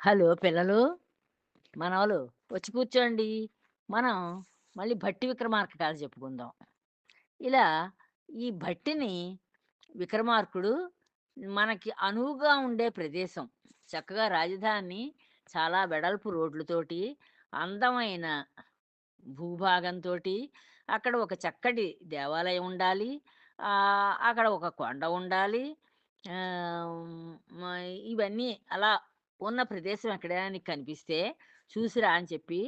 Hello పిల్లలు మనవలు వచ్చి కూర్చోండి. మనం మళ్ళీ భట్టి విక్రమార్క కథ చెప్పుకుందాం. ఇలా ఈ భట్టిని విక్రమార్కుడు మనకి అనువుగా ఉండే ప్రదేశం. చక్కగా రాజధాని చాలా వెడల్పు రోడ్లతోటి అందమైన భూభాగంతో అక్కడ ఒక చక్కటి దేవాలయం ఉండాలి. అక్కడ ఒక కొండ ఉండాలి. ఇవన్నీ అలా ఉన్న ప్రదేశం ఎక్కడైనా నీకు కనిపిస్తే చూసిరా అని చెప్పి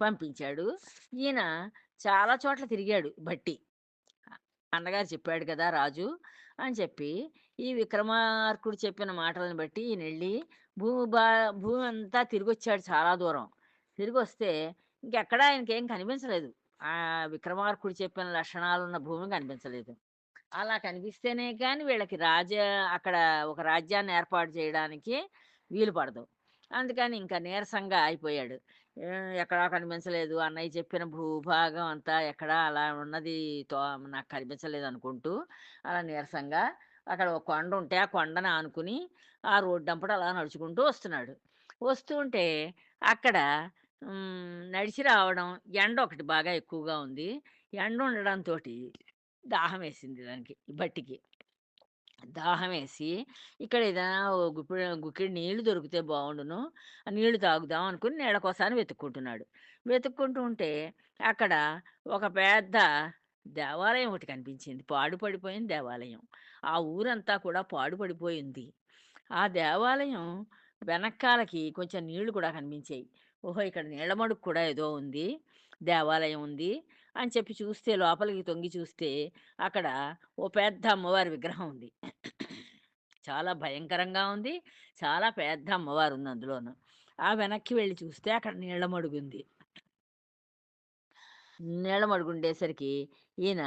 పంపించాడు. ఈయన చాలా చోట్ల తిరిగాడు బట్టి అన్నగారు చెప్పాడు కదా రాజు అని చెప్పి ఈ విక్రమార్కుడు చెప్పిన మాటలను బట్టి ఈయన వెళ్ళి భూమి బా భూమి అంతా తిరిగి వచ్చాడు చాలా దూరం. తిరిగి వస్తే ఇంకెక్కడా ఆయనకేం కనిపించలేదు. ఆ విక్రమార్కుడు చెప్పిన లక్షణాలు ఉన్న భూమి కనిపించలేదు. అలా కనిపిస్తేనే కానీ వీళ్ళకి రాజ అక్కడ ఒక రాజ్యాన్ని ఏర్పాటు చేయడానికి వీలు పడదు. అందుకని ఇంకా నీరసంగా అయిపోయాడు. ఎక్కడా కనిపించలేదు. అన్నయ్య చెప్పిన భూభాగం అంతా ఎక్కడా అలా ఉన్నది తో నాకు కనిపించలేదు అనుకుంటూ అలా నీరసంగా అక్కడ ఒక కొండ ఉంటే ఆ కొండను ఆనుకుని ఆ రోడ్డు అంపట అలా నడుచుకుంటూ వస్తున్నాడు. వస్తూ ఉంటే అక్కడ నడిచి రావడం ఎండ ఒకటి బాగా ఎక్కువగా ఉంది. ఎండ ఉండడంతో దాహం వేసింది దానికి బట్టికి. దాహం వేసి ఇక్కడ ఏదైనా గుప్పిడి గుక్కిడి నీళ్ళు దొరికితే బాగుండును ఆ నీళ్ళు తాగుదాం అనుకుని నీళ్ళ వెతుక్కుంటున్నాడు. వెతుక్కుంటూ ఉంటే అక్కడ ఒక పెద్ద దేవాలయం ఒకటి కనిపించింది. పాడుపడిపోయిన దేవాలయం. ఆ ఊరంతా కూడా పాడుపడిపోయింది ఆ దేవాలయం వెనకాలకి కొంచెం నీళ్ళు కూడా కనిపించాయి. ఓహో ఇక్కడ నీళ్ళ మడుగు కూడా ఏదో ఉంది. దేవాలయం ఉంది. అని చెప్పి చూస్తే లోపలికి తొంగి చూస్తే అక్కడ ఓ పెద్ద అమ్మవారి విగ్రహం ఉంది. చాలా భయంకరంగా ఉంది. చాలా పెద్ద అమ్మవారు ఉంది అందులోను. ఆ వెనక్కి వెళ్ళి చూస్తే అక్కడ నీళ్ళ మడుగు ఉంది. నీళ్ళ మడుగు ఉండేసరికి ఈయన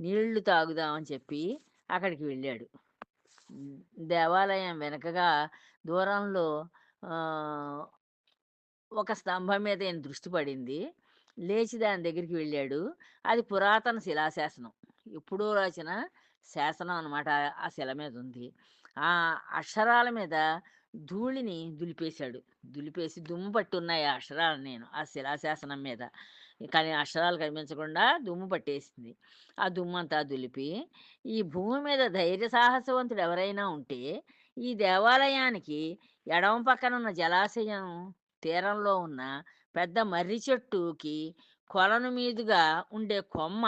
నీళ్ళు తాగుదామని చెప్పి అక్కడికి వెళ్ళాడు. దేవాలయం వెనకగా దూరంలో ఒక స్తంభం మీద ఈయన దృష్టి పడింది. లేచి దాని దగ్గరికి వెళ్ళాడు. అది పురాతన శిలాశాసనం. ఎప్పుడో రాసిన శాసనం అనమాట ఆ శిల మీద ఉంది. ఆ అక్షరాల మీద ధూళిని దులిపేశాడు. దులిపేసి దుమ్ము పట్టున్నాయి ఆ అక్షరాలు నేను ఆ శిలాశాసనం మీద. కానీ అక్షరాలు కనిపించకుండా దుమ్ము పట్టేసింది. ఆ దుమ్ము అంతా దులిపి ఈ భూమి మీద ధైర్య సాహసవంతుడు ఎవరైనా ఉంటే ఈ దేవాలయానికి ఎడమ పక్కన ఉన్న జలాశయం తీరంలో ఉన్న పెద్ద మర్రి చెట్టుకి కొలను మీదుగా ఉండే కొమ్మ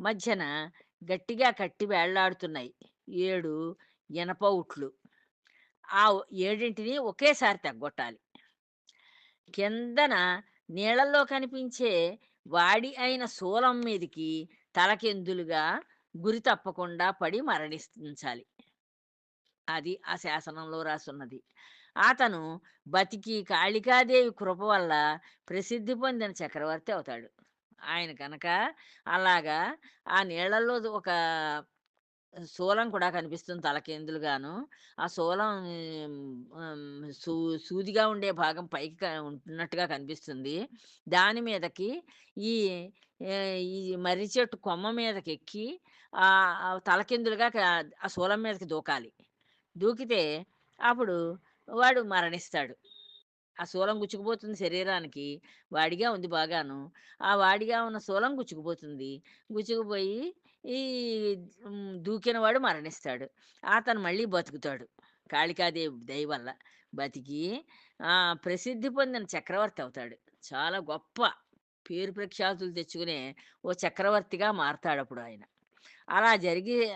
మధ్యన గట్టిగా కట్టి వేళ్ళాడుతున్నాయి. ఏడు ఇనప ఉట్లు. ఆ ఏడింటిని ఒకేసారి తగ్గొట్టాలి. కిందన నీళ్ళల్లో కనిపించే వాడి అయిన శూలం మీదకి తలకెందులుగా గురి తప్పకుండా పడి మరణించాలి. అది ఆ శాసనంలో రాసున్నది. అతను బతికి కాళికాదేవి కృప వల్ల ప్రసిద్ధి పొందిన చక్రవర్తి అవుతాడు. ఆయన కనుక అలాగా ఆ నీళ్ళల్లో ఒక శూలం కూడా కనిపిస్తుంది తలకేందులుగాను ఆ శూలం సూ సూదిగా ఉండే భాగం పైకి ఉంటున్నట్టుగా కనిపిస్తుంది. దాని మీదకి ఈ ఈ మర్రి చెట్టు కొమ్మ మీదకి ఎక్కి ఆ తలకిందులుగా ఆ శూలం మీదకి దూకాలి. దూకితే అప్పుడు వాడు మరణిస్తాడు. ఆ శూలం గుచ్చుకుపోతుంది శరీరానికి. వాడిగా ఉంది బాగాను. ఆ వాడిగా ఉన్న శూలం గుచ్చుకుపోతుంది. గుచ్చుకుపోయి ఈ దూకిన వాడు మరణిస్తాడు. అతను మళ్ళీ బతుకుతాడు. కాళికాదేవి దయ వల్ల బతికి ప్రసిద్ధి పొందిన చక్రవర్తి అవుతాడు. చాలా గొప్ప పేరు ప్రఖ్యాతులు తెచ్చుకునే ఓ చక్రవర్తిగా మారతాడు అప్పుడు ఆయన. అలా జరిగి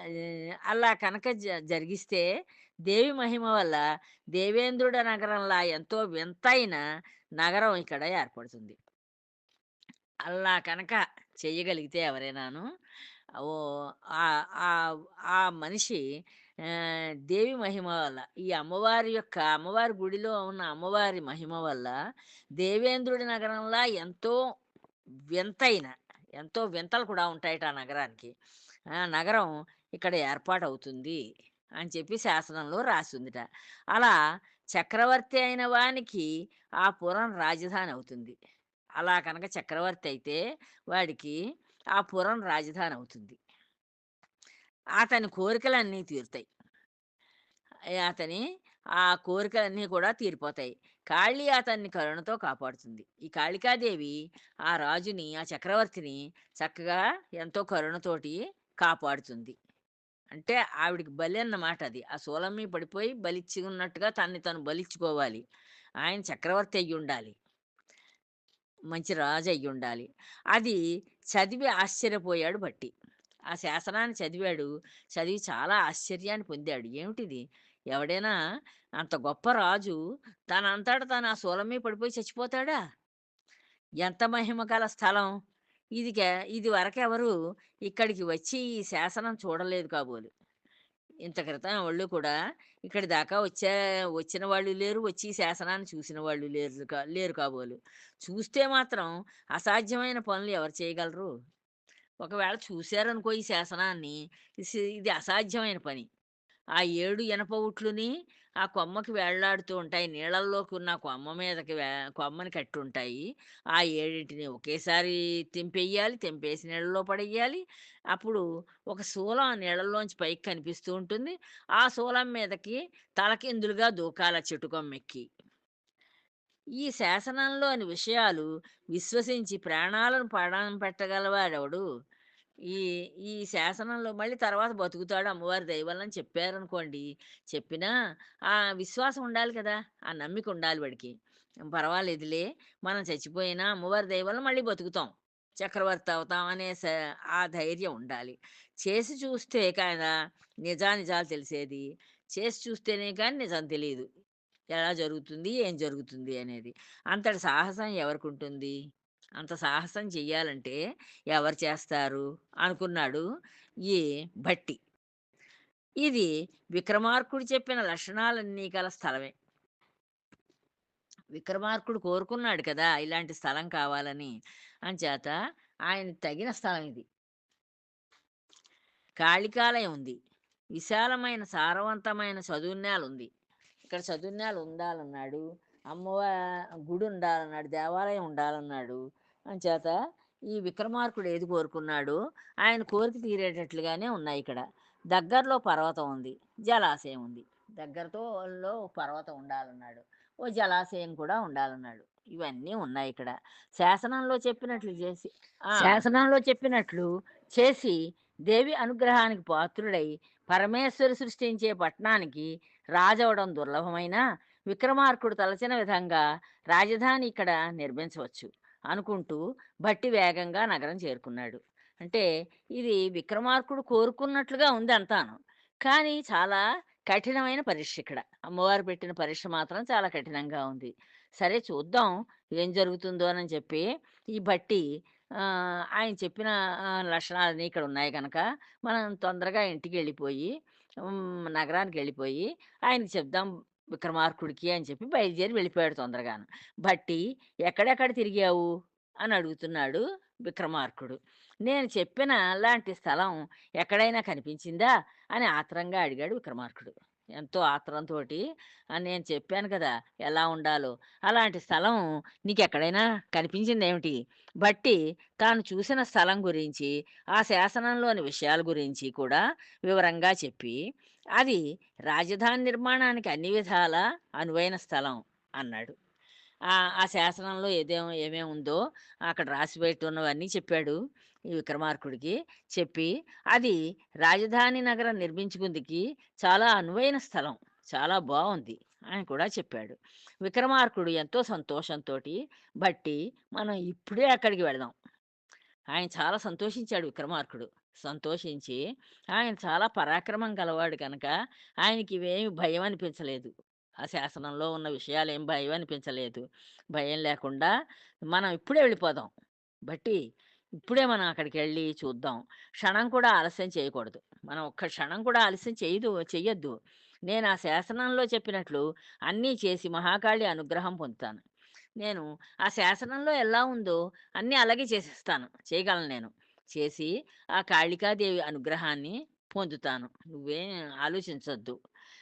అలా కనుక జ- జరిగిస్తే దేవి మహిమ వల్ల దేవేంద్రుడ నగరంలా ఎంతో వింతైన నగరం ఇక్కడ ఏర్పడుతుంది. అలా కనుక చెయ్యగలిగితే ఎవరైనాను ఓ ఆ- ఆ- మనిషి దేవి మహిమ వల్ల ఈ అమ్మవారి యొక్క అమ్మవారి గుడిలో ఉన్న అమ్మవారి మహిమ వల్ల దేవేంద్రుడి నగరంలా ఎంతో వింతైన ఎంతో వింతలు కూడా ఉంటాయట ఆ నగరానికి. ఆ నగరం ఇక్కడ ఏర్పాటు అవుతుంది అని చెప్పి శాసనంలో రాసిందిట. అలా చక్రవర్తి అయిన వానికి ఆ పురం రాజధాని అవుతుంది. అలా కనుక చక్రవర్తి అయితే వాడికి ఆ పురం రాజధాని అవుతుంది. అతని కోరికలన్నీ తీరుతాయి. అతని ఆ కోరికలన్నీ కూడా తీరిపోతాయి. కాళీ అతన్ని కరుణతో కాపాడుతుంది. ఈ కాళికాదేవి ఆ రాజుని ఆ చక్రవర్తిని చక్కగా ఎంతో కరుణతోటి కాపాడుతుంది. అంటే ఆవిడికి బలి అన్నమాట అది. ఆ సోలమ్మి పడిపోయి బలిచ్చి ఉన్నట్టుగా తన్ని తను బలిచ్చుకోవాలి. ఆయన చక్రవర్తి అయ్యి ఉండాలి మంచి రాజు అయ్యి ఉండాలి అది చదివి ఆశ్చర్యపోయాడు బట్టి ఆ శాసనాన్ని చదివాడు. చదివి చాలా ఆశ్చర్యాన్ని పొందాడు. ఏమిటిది? ఎవడైనా అంత గొప్ప రాజు తనంతట తను ఆ సోలమ్మి పడిపోయి చచ్చిపోతాడా? ఎంత మహిమ గల స్థలం! ఇది ఇది వరకెవరు ఇక్కడికి వచ్చి ఈ శాసనం చూడలేదు కాబోలు. ఇంత క్రితం వాళ్ళు కూడా ఇక్కడి దాకా వచ్చే వచ్చిన వాళ్ళు లేరు వచ్చి శాసనాన్ని చూసిన వాళ్ళు లేరు కా- లేరు కాబోలు. చూస్తే మాత్రం అసాధ్యమైన పనులు ఎవరు చేయగలరు? ఒకవేళ చూశారనుకో ఈ శాసనాన్ని ఇది అసాధ్యమైన పని. ఆ ఏడు ఇనప ఆ కొమ్మకి వేళ్ళాడుతూ ఉంటాయి. నీళ్ళల్లోకి ఉన్న కొమ్మ మీదకి వే- కొమ్మని కట్టి ఉంటాయి ఆ ఏడింటిని ఒకేసారి తెంపేయాలి తెంపేసి నీళ్ళలో పడేయాలి అప్పుడు ఒక శూలం ఆ నీళ్ళల్లోంచి పైకి కనిపిస్తూ ఉంటుంది. ఆ శూలం మీదకి తలకిందులుగా దూకాల చెట్టు కొమ్మెక్కి. ఈ శాసనంలోని విషయాలు విశ్వసించి ప్రాణాలను పణం పెట్టగలవాడెవడు? ఈ ఈ శాసనంలో మళ్ళీ తర్వాత బతుకుతాడు అమ్మవారి దయవల్లని చెప్పారనుకోండి. చెప్పినా ఆ విశ్వాసం ఉండాలి కదా ఆ నమ్మిక ఉండాలి వాడికి. పర్వాలేదులే మనం చచ్చిపోయినా అమ్మవారి దయవల్ల మళ్ళీ బతుకుతాం. చక్రవర్తి అవుతాం అనే ఆ ధైర్యం ఉండాలి. చేసి చూస్తే కదా నిజానిజాలు తెలిసేది. చేసి చూస్తేనే కానీ నిజం తెలియదు. ఎలా జరుగుతుంది ఏం జరుగుతుంది అనేది. అంతటి సాహసం ఎవరికి ఉంటుంది? అంత సాహసం చెయ్యాలంటే ఎవరు చేస్తారు అనుకున్నాడు ఈ భట్టి. ఇది విక్రమార్కుడు చెప్పిన లక్షణాలన్నీ గల స్థలమే. విక్రమార్కుడు కోరుకున్నాడు కదా ఇలాంటి స్థలం కావాలని అంచేత ఆయన తగిన స్థలం ఇది. కాళికాలయం ఉంది. విశాలమైన సారవంతమైన చదువున్యాలు ఉంది ఇక్కడ చదువున్యాలు ఉండాలన్నాడు. అమ్మవారి గుడి ఉండాలన్నాడు దేవాలయం ఉండాలన్నాడు అంచేత ఈ విక్రమార్కుడు ఏది కోరుకున్నాడు ఆయన కోరిక తీరేటట్లుగానే ఉన్నాయి ఇక్కడ. దగ్గరలో పర్వతం ఉంది జలాశయం ఉంది. దగ్గరతో పర్వతం ఉండాలన్నాడు ఓ జలాశయం కూడా ఉండాలన్నాడు. ఇవన్నీ ఉన్నాయి ఇక్కడ. శాసనంలో చెప్పినట్లు చేసి శాసనంలో చెప్పినట్లు చేసి దేవి అనుగ్రహానికి పాత్రుడై పరమేశ్వరి సృష్టించే పట్టణానికి రాజవడం దుర్లభమైన విక్రమార్కుడు తలచిన విధంగా రాజధాని ఇక్కడ నిర్మించవచ్చు అనుకుంటూ బట్టి వేగంగా నగరం చేరుకున్నాడు. అంటే ఇది విక్రమార్కుడు కోరుకున్నట్లుగా ఉంది అంతాను. కానీ చాలా కఠినమైన పరీక్ష ఇక్కడ. అమ్మవారు పెట్టిన పరీక్ష మాత్రం చాలా కఠినంగా ఉంది. సరే చూద్దాం ఏం జరుగుతుందో అని చెప్పి ఈ బట్టి ఆయన చెప్పిన లక్షణాలు ఇక్కడ ఉన్నాయి కనుక మనం తొందరగా ఇంటికి వెళ్ళిపోయి నగరానికి వెళ్ళిపోయి ఆయనకి చెప్దాం విక్రమార్కుడికి అని చెప్పి బయలుదేరి వెళ్ళిపోయాడు తొందరగాను. బట్టి ఎక్కడెక్కడ తిరిగావు? అని అడుగుతున్నాడు విక్రమార్కుడు. నేను చెప్పిన లాంటి స్థలం ఎక్కడైనా కనిపించిందా? అని ఆత్రంగా అడిగాడు విక్రమార్కుడు. ఎంతో ఆత్రంతో నేను చెప్పాను కదా ఎలా ఉండాలో. అలాంటి స్థలం నీకు ఎక్కడైనా కనిపించింది ఏమిటి బట్టి తాను చూసిన స్థలం గురించి ఆ శాసనంలోని విషయాల గురించి కూడా వివరంగా చెప్పి అది రాజధాని నిర్మాణానికి అన్ని విధాల అనువైన స్థలం అన్నాడు. ఆ శాసనంలో ఏదేం ఏమేమి ఉందో అక్కడ రాసి పెట్టున్నవన్నీ చెప్పాడు ఈ విక్రమార్కుడికి. చెప్పి అది రాజధాని నగరం నిర్మించుకుందికి చాలా అనువైన స్థలం చాలా బాగుంది అని కూడా చెప్పాడు. విక్రమార్కుడు ఎంతో సంతోషంతో బట్టి మనం ఇప్పుడే అక్కడికి వెళదాం. ఆయన చాలా సంతోషించాడు విక్రమార్కుడు. సంతోషించి ఆయన చాలా పరాక్రమం గలవాడు కనుక ఆయనకి ఇవేమి భయం అనిపించలేదు. ఆ శాసనంలో ఉన్న విషయాలు ఏం భయం అనిపించలేదు. భయం లేకుండా మనం ఇప్పుడే వెళ్ళిపోదాం. బట్టి ఇప్పుడే మనం అక్కడికి వెళ్ళి చూద్దాం. క్షణం కూడా ఆలస్యం చేయకూడదు. మనం ఒక్క క్షణం కూడా ఆలస్యం చేయదు చెయ్యొద్దు. నేను ఆ శాసనంలో చెప్పినట్లు అన్నీ చేసి మహాకాళి అనుగ్రహం పొందుతాను. నేను ఆ శాసనంలో ఎలా ఉందో అన్నీ అలాగే చేసేస్తాను. చేయగలను నేను. చేసి ఆ కాళికాదేవి అనుగ్రహాన్ని పొందుతాను. నువ్వేం ఆలోచించొద్దు.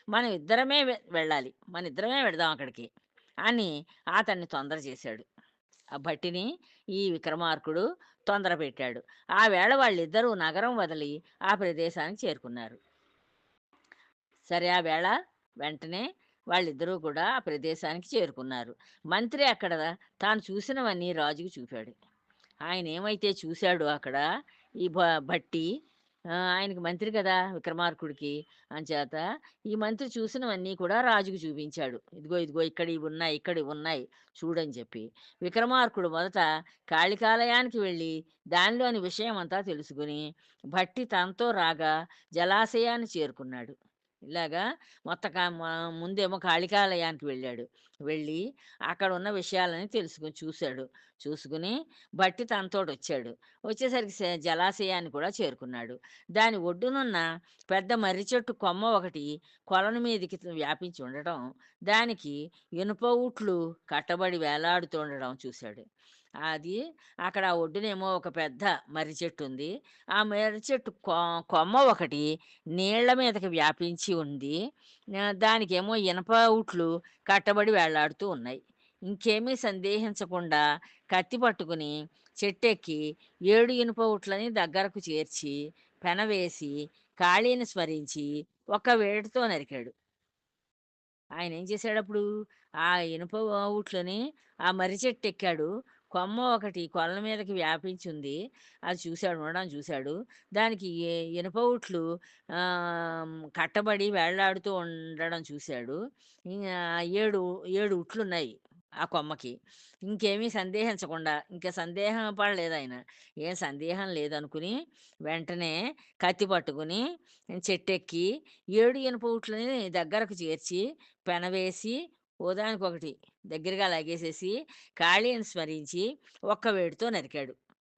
మనం ఇద్దరమే వెళ్ళాలి. మన ఇద్దరమే వెళదాం అక్కడికి అని అతన్ని తొందర చేశాడు. ఆ భట్టిని ఈ విక్రమార్కుడు తొందర పెట్టాడు. ఆ వేళ వాళ్ళిద్దరూ నగరం వదిలి ఆ ప్రదేశానికి చేరుకున్నారు. సరే ఆ వేళ వెంటనే వాళ్ళిద్దరూ కూడా ఆ ప్రదేశానికి చేరుకున్నారు. మంత్రి అక్కడ తాను చూసినవన్నీ రాజుకు చూపాడు. ఆయన ఏమైతే చూశాడో అక్కడ ఈ భ భట్టి ఆయనకి మంత్రి కదా! విక్రమార్కుడికి. అంచేత ఈ మంత్రి చూసినవన్నీ కూడా రాజుకు చూపించాడు. ఇదిగో, ఇదిగో ఇక్కడ ఇవి ఉన్నాయి ఇక్కడ ఇవి ఉన్నాయి చూడని చెప్పి. విక్రమార్కుడు మొదట కాళికాలయానికి వెళ్ళి దానిలోని విషయం అంతా తెలుసుకొని, భట్టి తనతో రాగా జలాశయాన్ని చేరుకున్నాడు. ఇలాగా మొత్తం ముందేమో కాళికాలయానికి వెళ్ళాడు. వెళ్ళి అక్కడున్న తెలుసుకుని తెలుసుకొని చూసుకుని బట్టి భట్టి తనతోటొచ్చాడు. వచ్చేసరికి జలాశయాన్ని కూడా చేరుకున్నాడు. దాని ఒడ్డునున్న పెద్ద మర్రి చెట్టు కొమ్మ ఒకటి కొలను మీదకి వ్యాపించి ఉండటం, దానికి ఇనుప ఊట్లు కట్టబడి వేలాడుతుండడం చూశాడు. అది అక్కడ ఆ ఒడ్డునేమో ఒక పెద్ద మర్రి చెట్టుంది. ఆ మర్రి చెట్టు కొమ్మ ఒకటి నీళ్ళ మీదకి వ్యాపించి ఉంది. దానికేమో ఇనప ఊట్లు కట్టబడి వేలాడుతూ ఉన్నాయి. ఇంకేమీ సందేహించకుండా కత్తి పట్టుకుని చెట్టెక్కి ఏడు ఇనుప ఊట్లని దగ్గరకు చేర్చి, పెనవేసి, కాళీని స్మరించి ఒక వేడితో నరికాడు. ఆయన ఏం చేశాడప్పుడు, ఆ ఇనుప ఊట్లని ఆ మర్రి చెట్టు ఎక్కాడు కొమ్మ ఒకటి కొల్ల మీదకి వ్యాపించింది అది చూశాడు, ఉండడం చూశాడు. దానికి ఎ ఇనుప కట్టబడి వేళ్ళాడుతూ ఉండడం చూశాడు. ఏడు ఏడు ఉట్లున్నాయి ఆ కొమ్మకి. ఇంకేమీ సందేహించకుండా ఇంకా సందేహం పడలేదు ఆయన ఏం సందేహం లేదనుకుని వెంటనే కత్తి పట్టుకుని చెట్టెక్కి ఏడు ఇనుప ఉట్లని దగ్గరకు చేర్చి, పెనవేసి ఓదానికొకటి దగ్గరగా లాగేసేసి, కాళీని స్మరించి ఒక్క వేడితో నరికాడు.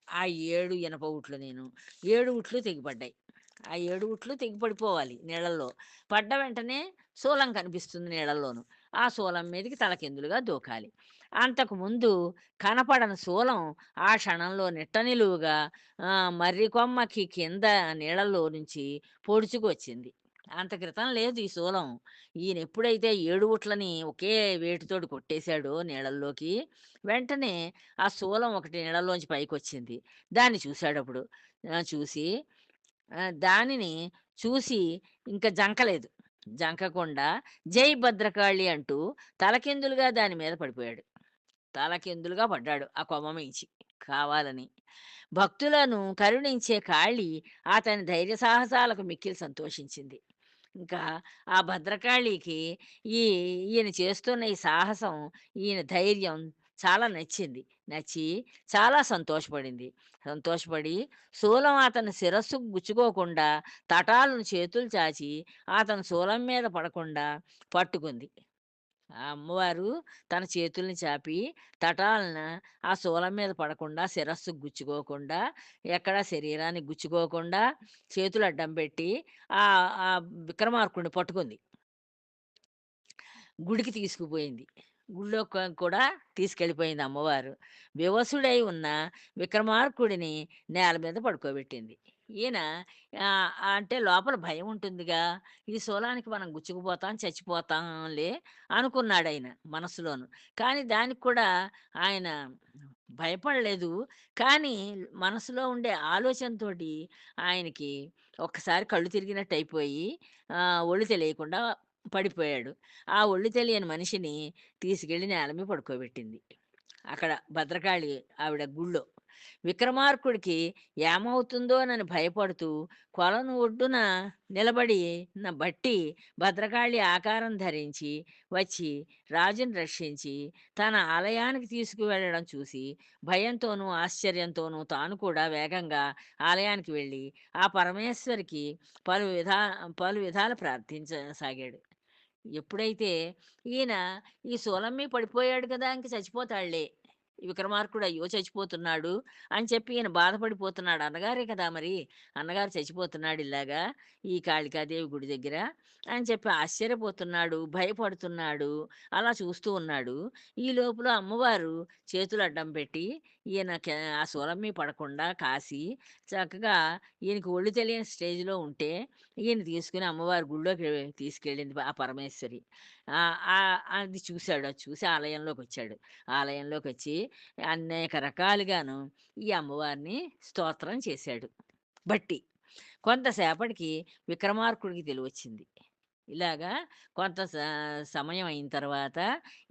ఆ ఏడు ఇనప ఉట్లు నేను ఏడు ఉట్లు తెగిపడ్డాయి. ఆ ఏడు ఉట్లు తెగిపడిపోవాలి నీళ్ళల్లో. పడ్డ వెంటనే శూలం కనిపిస్తుంది నీళ్ళల్లోను. ఆ శూలం మీదకి తలకిందులుగా దూకాలి. అంతకుముందు కనపడని శూలం ఆ క్షణంలో నిట్ట నిలువుగా మర్రి కొమ్మకి కింద నీళ్ళల్లో నుంచి పొడుచుకు వచ్చింది. అంత క్రితం లేదు ఈ శూలం. ఈయనెప్పుడైతే 7 ఉట్లని ఒకే వేటుతోటి కొట్టేశాడో నీళ్ళల్లోకి, వెంటనే ఆ శూలం ఒకటి నీళ్ళలోంచి పైకి వచ్చింది దాన్ని చూశాడు అప్పుడు చూసి దానిని చూసి ఇంకా జంకలేదు. జంకకుండా జై భద్రకాళి అంటూ తలకిందులుగా దాని మీద పడిపోయాడు. తలకిందులుగా పడ్డాడు ఆ కొమ్మ మించి కావాలని. భక్తులను కరుణించే కాళి అతని ధైర్య సాహసాలకు మిక్కిలి సంతోషించింది. ఇంకా ఆ భద్రకాళికి ఈ ఈయన చేస్తున్న ఈ సాహసం, ఈయన ధైర్యం చాలా నచ్చింది. నచ్చి చాలా సంతోషపడింది. సంతోషపడి శూలం అతని శిరస్సు గుచ్చుకోకుండా తటాలను చేతులు చాచి అతను శూలం మీద పడకుండా పట్టుకుంది. ఆ అమ్మవారు తన చేతుల్ని చాపి తటాలన ఆ శూలం మీద పడకుండా, శిరస్సు గుచ్చుకోకుండా, ఎక్కడ శరీరాన్ని గుచ్చుకోకుండా చేతులు అడ్డం పెట్టి ఆ ఆ విక్రమార్కుడిని పట్టుకుంది. గుడికి తీసుకుపోయింది. గుడిలో కూడా తీసుకెళ్ళిపోయింది అమ్మవారు. వివసుడై ఉన్న విక్రమార్కుడిని నేల మీద పడుకోబెట్టింది. ఈయన అంటే లోపల భయం ఉంటుందిగా. ఈ శూలానికి మనం గుచ్చుకుపోతాం, చచ్చిపోతాంలే అనుకున్నాడు ఆయన మనసులోను. కానీ దానికి కూడా ఆయన భయపడలేదు. కానీ మనసులో ఉండే ఆలోచనతోటి ఆయనకి ఒక్కసారి కళ్ళు తిరిగినట్టయిపోయి అయిపోయి ఒళ్ళు తెలియకుండా పడిపోయాడు. ఆ ఒళ్ళు తెలియని మనిషిని తీసుకెళ్ళి నేల మీద పడుకోబెట్టింది. అక్కడ భద్రకాళి ఆవిడ గుళ్ళో. విక్రమార్కుడికి ఏమవుతుందోనని భయపడుతూ కొలను ఒడ్డున నిలబడిన బట్టి భద్రకాళి ఆకారం ధరించి వచ్చి రాజుని రక్షించి తన ఆలయానికి తీసుకువెళ్ళడం చూసి భయంతోనూ, ఆశ్చర్యంతోనూ తాను కూడా వేగంగా ఆలయానికి వెళ్ళి ఆ పరమేశ్వరికి పలు విధా పలు విధాలు ప్రార్థించసాగాడు. ఎప్పుడైతే ఈయన ఈ సోలమ్మి పడిపోయాడు కదా! ఇంక చచ్చిపోతాడులే. విక్రమార్కుడు అయ్యో! చచ్చిపోతున్నాడు అని చెప్పి ఈయన బాధపడిపోతున్నాడు. అన్నగారే కదా మరి. అన్నగారు చచ్చిపోతున్నాడు ఇలాగా ఈ కాళికాదేవి గుడి దగ్గర అని చెప్పి ఆశ్చర్యపోతున్నాడు, భయపడుతున్నాడు. అలా చూస్తూ ఉన్నాడు. ఈ లోపల అమ్మవారు చేతులు అడ్డం పెట్టి ఈయన ఆ శూలం మీ పడకుండా కాసి చక్కగా ఈయనకి ఒళ్ళు తెలియని స్టేజ్‌లో ఉంటే ఈయన తీసుకుని అమ్మవారి గుడిలోకి తీసుకెళ్ళింది ఆ పరమేశ్వరి. అది చూశాడు. అది చూసి ఆలయంలోకి వచ్చాడు ఆలయంలోకి వచ్చి అనేక రకాలుగాను ఈ అమ్మవారిని స్తోత్రం చేశాడు. బట్టి కొంతసేపటికి విక్రమార్కుడికి తెలివచ్చింది. ఇలాగా కొంత స సమయం అయిన తర్వాత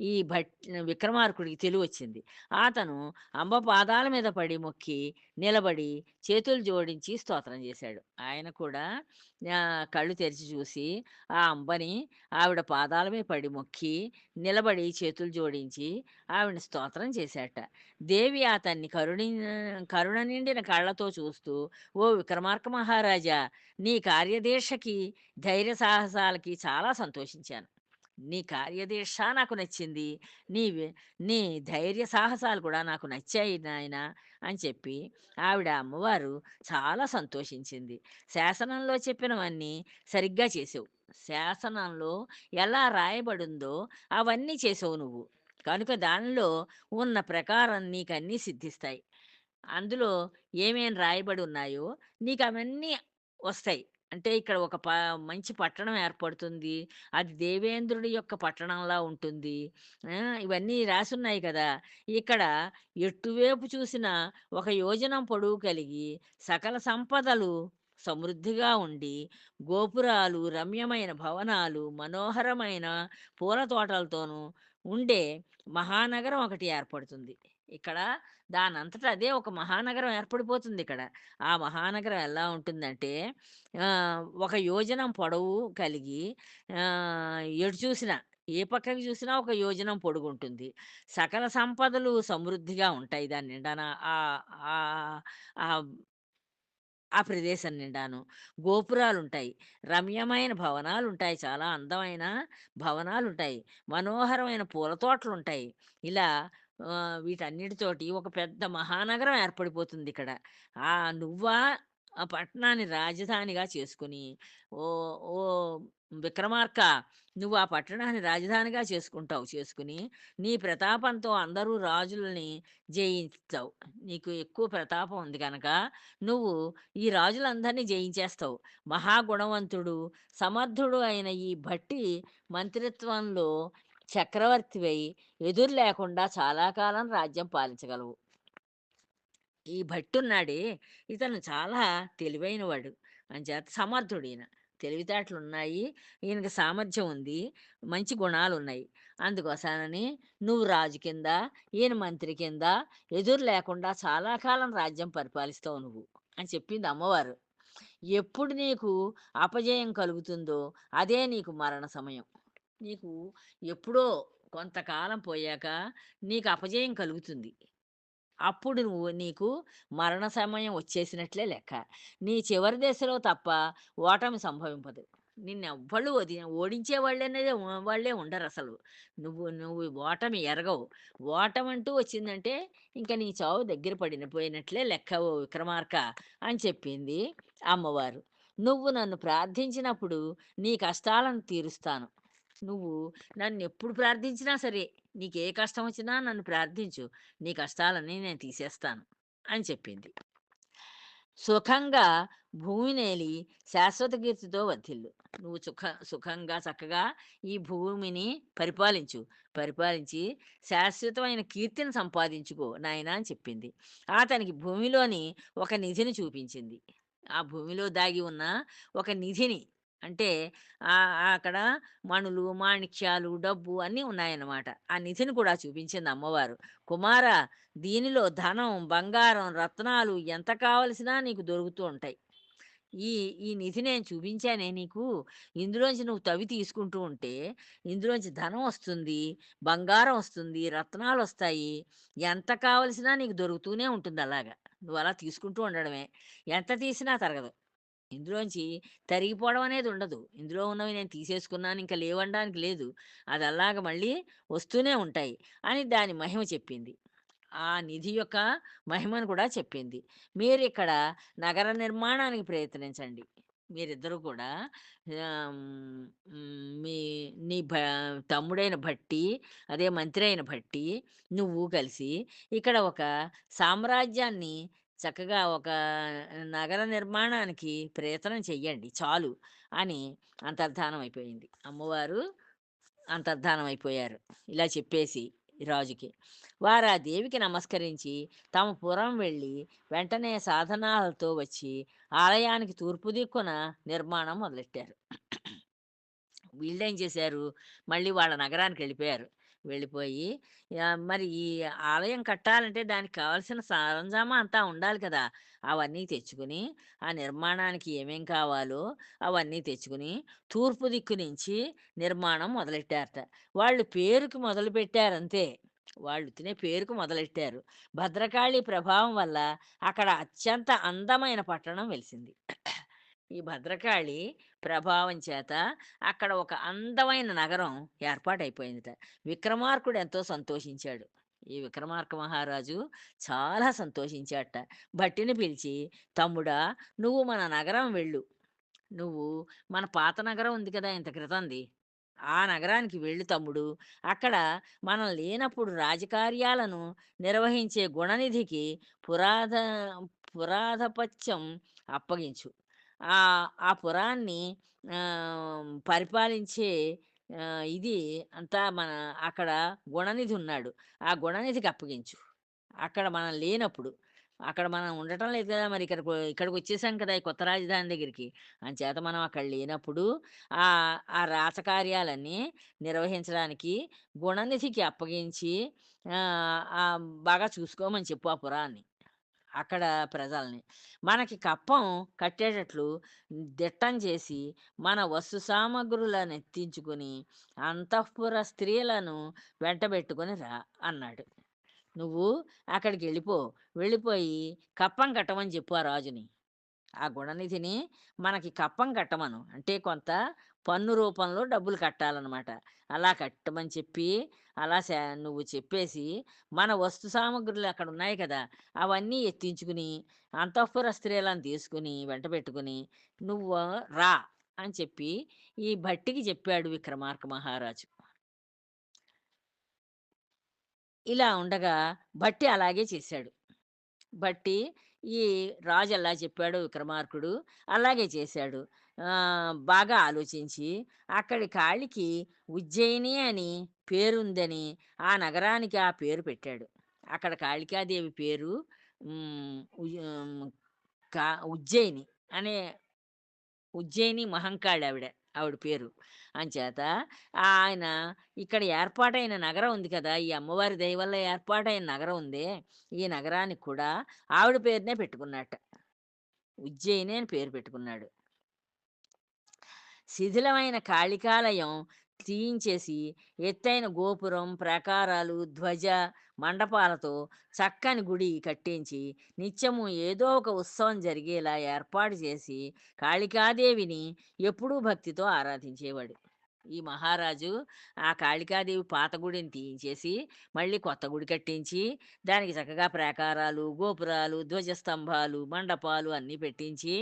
ఈ భట్ విక్రమార్కుడికి తెలివొచ్చింది. అతను అంబ పాదాల మీద పడి మొక్కి, నిలబడి, చేతులు జోడించి స్తోత్రం చేశాడు. ఆయన కూడా కళ్ళు తెరిచి చూసి, ఆ అంబని ఆవిడ పాదాల మీద పడి మొక్కి, నిలబడి చేతులు జోడించి, ఆవిడని స్తోత్రం చేశాట దేవి అతన్ని కరుణి కరుణ నిండిన కళ్ళతో చూస్తూ, "ఓ విక్రమార్క మహారాజా! నీ కార్యదీక్షకి, ధైర్య సాహసాలకి చాలా సంతోషించాను. నీ కార్యదీక్ష నాకు నచ్చింది. నీ నీ ధైర్య సాహసాలు కూడా నాకు నచ్చాయి నాయనా" అని చెప్పి ఆవిడ అమ్మవారు చాలా సంతోషించింది. "శాసనంలో చెప్పినవన్నీ సరిగ్గా చేసావు. శాసనంలో ఎలా రాయబడిందో అవన్నీ చేసావు నువ్వు. కనుక దానిలో ఉన్న ప్రకారం నీకన్నీ సిద్ధిస్తాయి. అందులో ఏమేం రాయబడి ఉన్నాయో నీకు అవన్నీ వస్తాయి. అంటే ఇక్కడ ఒక ప మంచి పట్టణం ఏర్పడుతుంది. అది దేవేంద్రుడి యొక్క పట్టణంలా ఉంటుంది. ఇవన్నీ రాసున్నాయి కదా! ఇక్కడ ఎటువైపు చూసిన ఒక యోజనం పొడవు కలిగి, సకల సంపదలు సమృద్ధిగా ఉండి, గోపురాలు, రమ్యమైన భవనాలు, మనోహరమైన పూల తోటలతోనూ ఉండే మహానగరం ఒకటి ఏర్పడుతుంది. ఇక్కడ దానంతట అదే ఒక మహానగరం ఏర్పడిపోతుంది ఇక్కడ ఆ మహానగరం ఎలా ఉంటుందంటే ఒక యోజనం పొడవు కలిగి ఎటు చూసినా, ఏ పక్కకి చూసినా ఒక యోజనం పొడుగుంటుంది. సకల సంపదలు సమృద్ధిగా ఉంటాయి దాని నిండాన. ఆ ప్రదేశం నిండాను. గోపురాలుంటాయి. రమ్యమైన భవనాలు ఉంటాయి చాలా అందమైన భవనాలుంటాయి. మనోహరమైన పూల తోటలుంటాయి. ఇలా వీటన్నిటితోటి ఒక పెద్ద మహానగరం ఏర్పడిపోతుంది ఇక్కడ ఆ నువ్వా ఆ పట్టణాన్ని రాజధానిగా చేసుకుని ఓ ఓ విక్రమార్క! నువ్వు ఆ పట్టణాన్ని రాజధానిగా చేసుకుంటావు. చేసుకుని, నీ ప్రతాపంతో అందరూ రాజులని జయించావు. నీకు ఎక్కువ ప్రతాపం ఉంది కనుక నువ్వు ఈ రాజులందరినీ జయించేస్తావు. మహాగుణవంతుడు, సమర్థుడు అయిన ఈ భట్టి మంత్రిత్వంలో చక్రవర్తివై, ఎదురు లేకుండా చాలా కాలం రాజ్యం పాలించగలవు. ఈ భట్టున్నాడే, ఇతను చాలా తెలివైనవాడు. అంచేత తెలివితేటలు ఉన్నాయి ఈయనకి సామర్థ్యం ఉంది. మంచి గుణాలు ఉన్నాయి అందుకోసమని నువ్వు రాజు కింద, ఈయన మంత్రి కింద ఎదురు లేకుండా చాలా కాలం రాజ్యం పరిపాలిస్తావు నువ్వు అని చెప్పింది అమ్మవారు. ఎప్పుడు నీకు అపజయం కలుగుతుందో అదే నీకు మరణ సమయం. నీకు ఎప్పుడో కొంతకాలం పోయాక నీకు అపజయం కలుగుతుంది. అప్పుడు నువ్వు నీకు మరణ సమయం వచ్చేసినట్లే లెక్క. నీ చివరి దశలో తప్ప ఓటమి సంభవింపదు. నిన్నెవ్వళ్ళు వది ఓడించే వాళ్ళనేదే వాళ్ళే ఉండరు అసలు నువ్వు నువ్వు ఓటమి ఎరగవు. ఓటమంటూ వచ్చిందంటే ఇంక నీ చావు దగ్గర పడిన పోయినట్లే లెక్క ఓ విక్రమార్క అని చెప్పింది అమ్మవారు. నువ్వు నన్ను ప్రార్థించినప్పుడు నీ కష్టాలను తీరుస్తాను. నువ్వు నన్ను ఎప్పుడు ప్రార్థించినా సరే, నీకు ఏ కష్టం వచ్చినా నన్ను ప్రార్థించు. నీ కష్టాలని నేను తీసేస్తాను అని చెప్పింది. సుఖంగా భూమినేలి శాశ్వత కీర్తితో వర్ధిల్లు. నువ్వు సుఖ సుఖంగా చక్కగా ఈ భూమిని పరిపాలించు. పరిపాలించి శాశ్వతమైన కీర్తిని సంపాదించుకో నాయనా అని చెప్పింది. అతనికి భూమిలోని ఒక నిధిని చూపించింది. ఆ భూమిలో దాగి ఉన్న ఒక నిధిని అంటే అక్కడ మణులు, మాణిక్యాలు, డబ్బు అన్నీ ఉన్నాయన్నమాట. ఆ నిధిని కూడా చూపించింది అమ్మవారు. కుమార దీనిలో ధనం, బంగారం, రత్నాలు ఎంత కావలసినా నీకు దొరుకుతూ ఉంటాయి. ఈ ఈ నిధి నేను చూపించానే నీకు. ఇందులోంచి నువ్వు తవ్వి తీసుకుంటూ ఉంటే, ఇందులోంచి ధనం వస్తుంది, బంగారం వస్తుంది, రత్నాలు వస్తాయి ఎంత కావలసినా నీకు దొరుకుతూనే ఉంటుంది అలాగా. నువ్వు అలా తీసుకుంటూ ఉండడమే. ఎంత తీసినా తరగదు. ఇందులోంచి తరిగిపోవడం అనేది ఉండదు. ఇందులో ఉన్నవి నేను తీసేసుకున్నాను ఇంకా లేవనడానికి లేదు. అది అలాగ మళ్ళీ వస్తూనే ఉంటాయి అని దాని మహిమ చెప్పింది. ఆ నిధి యొక్క మహిమను కూడా చెప్పింది. మీరు ఇక్కడ నగర నిర్మాణానికి ప్రయత్నించండి. మీరిద్దరూ కూడా మీ నీ భ తమ్ముడైన భట్టి, అదే మంత్రి అయిన భట్టి, నువ్వు కలిసి ఇక్కడ ఒక సామ్రాజ్యాన్ని చక్కగా ఒక నగర నిర్మాణానికి ప్రయత్నం చెయ్యండి చాలు అని అంతర్ధానం అయిపోయింది. అమ్మవారు అంతర్ధానం అయిపోయారు. ఇలా చెప్పేసి రాజుకి. వారు ఆ దేవికి నమస్కరించి తమ పురం వెళ్ళి వెంటనే సాధనాలతో వచ్చి ఆలయానికి తూర్పు దిక్కున నిర్మాణం మొదలెట్టారు. వీళ్ళేం చేశారు, మళ్ళీ వాళ్ళ నగరానికి వెళ్ళిపోయారు. వెళ్ళిపోయి మరి ఈ ఆలయం కట్టాలంటే దానికి కావాల్సిన సరంజామా అంతా ఉండాలి కదా! అవన్నీ తెచ్చుకొని, ఆ నిర్మాణానికి ఏమేం కావాలో అవన్నీ తెచ్చుకుని తూర్పు దిక్కు నుంచి నిర్మాణం మొదలెట్టారట. వాళ్ళు పేరుకి మొదలుపెట్టారంతే. వాళ్ళు తినే పేరుకు మొదలెట్టారు. భద్రకాళి ప్రభావం వల్ల అక్కడ అత్యంత అందమైన పట్టణం వెలిసింది. ఈ భద్రకాళి ప్రభావం చేత అక్కడ ఒక అందమైన నగరం ఏర్పాటైపోయిందిట విక్రమార్కుడు ఎంతో సంతోషించాడు. ఈ విక్రమార్క మహారాజు చాలా సంతోషించాట భట్టిని పిలిచి, "తమ్ముడా నువ్వు మన నగరం వెళ్ళు. నువ్వు మన పాత నగరం ఉంది కదా ఇంత క్రితంది. ఆ నగరానికి వెళ్ళు తమ్ముడు. అక్కడ మనం లేనప్పుడు రాజకార్యాలను నిర్వహించే గుణనిధికి పురాధ పురాధపత్యం అప్పగించు. ఆ ఆ పురాన్ని పరిపాలించే ఇది అంతా మన అక్కడ గుణనిధి ఉన్నాడు. ఆ గుణనిధికి అప్పగించు. అక్కడ మనం లేనప్పుడు. అక్కడ మనం ఉండటం లేదు కదా! మరి ఇక్కడ ఇక్కడికి వచ్చేసాం కదా! ఈ కొత్త రాజధాని దగ్గరికి. అంచేత మనం అక్కడ లేనప్పుడు ఆ ఆ రాచకార్యాలన్నీ నిర్వహించడానికి గుణనిధికి అప్పగించి బాగా చూసుకోమని చెప్పు ఆ పురాన్ని. అక్కడ ప్రజల్ని. మనకి కప్పం కట్టేటట్లు దిట్టం చేసి, మన వస్తు సామగ్రులనెత్తించుకొని, అంతఃపుర స్త్రీలను వెంటబెట్టుకొని రా" అన్నాడు. "నువ్వు అక్కడికి వెళ్ళిపో వెళ్ళిపోయి కప్పం కట్టమని చెప్పు ఆ రాజుని. ఆ గుణనిధిని మనకి కప్పం కట్టమను. అంటే కొంత పన్ను రూపంలో డబ్బులు కట్టాలన్నమాట అలా కట్టమని చెప్పి, అలా నువ్వు చెప్పేసి, మన వస్తు సామగ్రులు అక్కడున్నాయి కదా! అవన్నీ ఎత్తించుకుని, అంతఃపుర స్త్రీలను వెంట పెట్టుకుని నువ్వు రా" అని చెప్పి ఈ భట్టికి చెప్పాడు విక్రమార్క మహారాజు. ఇలా ఉండగా భట్టి అలాగే చేశాడు. భట్టి ఈ రాజు అలా చెప్పాడు విక్రమార్కుడు అలాగే చేశాడు. బాగా ఆలోచించి అక్కడి కాళికి ఉజ్జయిని అని పేరుందని ఆ నగరానికి ఆ పేరు పెట్టాడు. అక్కడ కాళికాదేవి పేరు కా ఉజ్జయిని అనే ఉజ్జయిని మహంకాళి ఆవిడ. ఆవిడ పేరు. అంచేత ఆయన ఇక్కడ ఏర్పాటైన నగరం ఉంది కదా! ఈ అమ్మవారి దయ వల్ల ఏర్పాటైన నగరం ఉందే, ఈ నగరానికి కూడా ఆవిడ పేరునే పెట్టుకున్నట్ట. ఉజ్జయిని అని పేరు పెట్టుకున్నాడు. శిథిలమైన కాళికాలయం తీయించేసి, ఎత్తైన గోపురం, ప్రాకారాలు, ధ్వజ, మండపాలతో చక్కని గుడి కట్టించి, నిత్యము ఏదో ఒక ఉత్సవం జరిగేలా ఏర్పాటు చేసి, కాళికాదేవిని ఎప్పుడూ భక్తితో ఆరాధించేవాడు. ఈ మహారాజు ఆ కాళికాదేవి పాత గుడిని తీయించేసి, మళ్ళీ కొత్త గుడి కట్టించి, దానికి చక్కగా ప్రాకారాలు, గోపురాలు, ధ్వజస్తంభాలు, మండపాలు అన్నీ పెట్టించి,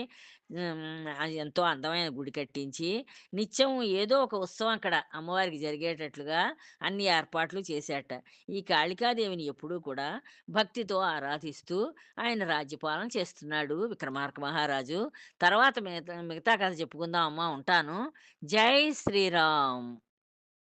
ఎంతో అందమైన గుడి కట్టించి, నిత్యం ఏదో ఒక ఉత్సవం అక్కడ అమ్మవారికి జరిగేటట్లుగా అన్ని ఏర్పాట్లు చేశాట. ఈ కాళికాదేవిని ఎప్పుడూ కూడా భక్తితో ఆరాధిస్తూ ఆయన రాజ్యపాలన చేస్తున్నాడు విక్రమార్క మహారాజు. తర్వాత మిగతా మిగతా కథ చెప్పుకుందాం అమ్మ ఉంటాను. జై శ్రీరామ్.